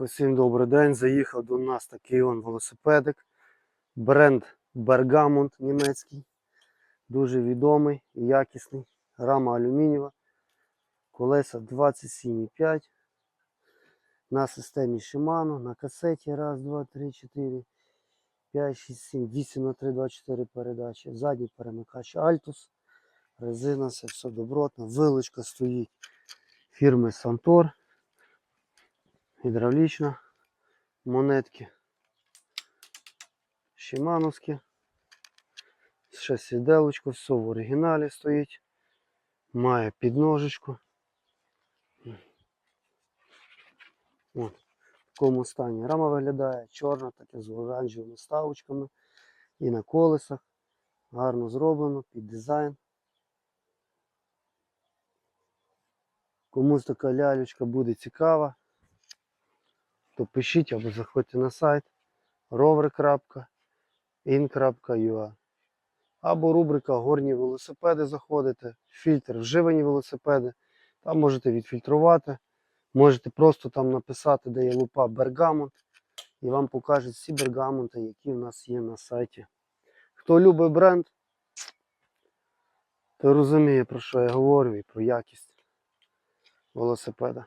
Усім добрий день. Заїхав до нас такий он велосипедик. Бренд Bergamont німецький. Дуже відомий і якісний. Рама алюмінієва. Колеса 27,5. На системі Shimano, на касеті. Раз, два, три, чотири, п'ять, шість, сім, вісім на три, два, чотири передачі. Задній перемикач Altus. Резина, все, все добротно. Вилочка стоїть фірми Santor гідравлічна, монетки Шимановські. Ще сіделочку, все в оригіналі стоїть. Має підножечку. От, в такому стані рама виглядає чорна, таке з оранжевими ставочками. І на колесах. Гарно зроблено під дизайн. Комусь така лялечка буде цікава то пишіть або заходьте на сайт rover.in.ua або рубрика Горні велосипеди заходите, фільтр вживані велосипеди. Там можете відфільтрувати. Можете просто там написати, де є лупа Бергамонт, і вам покажуть всі бергаmonти, які в нас є на сайті. Хто любить бренд, той розуміє, про що я говорю і про якість велосипеда.